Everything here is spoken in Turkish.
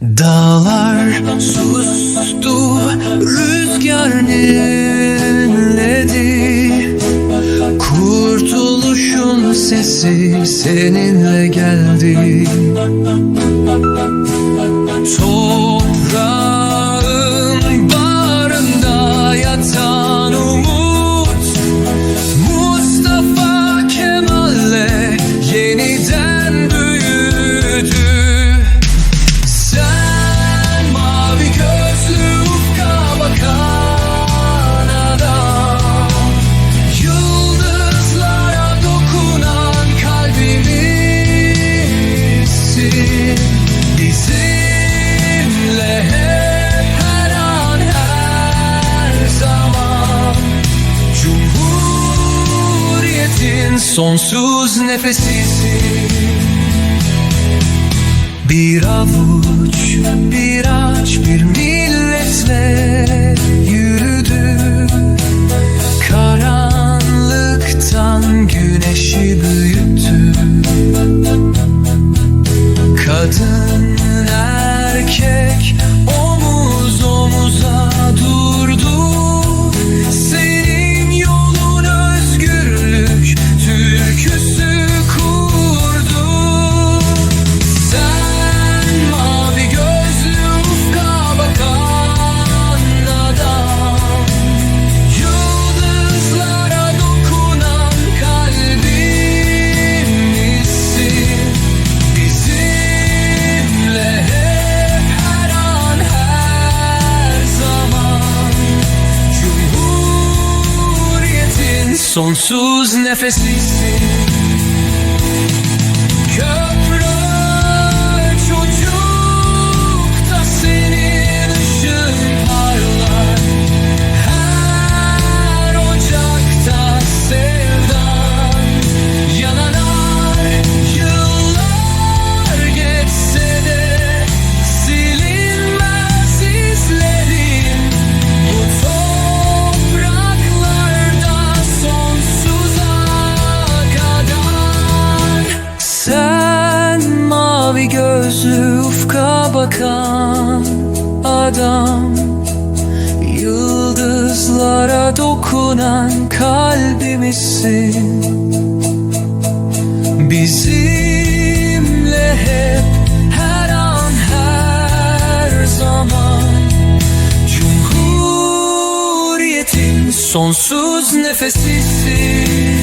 Dağlar sustu rüzgar ninledi Kurtuluşun sesi senin sonsuz nefesiz Bir avuç, bir aç, bir mi Sonsuz nefeslisin. Gözü ufka bakan adam Yıldızlara dokunan kalbimizsin. Bizimle hep her an her zaman. Cumhuriyetin sonsuz nefesisin.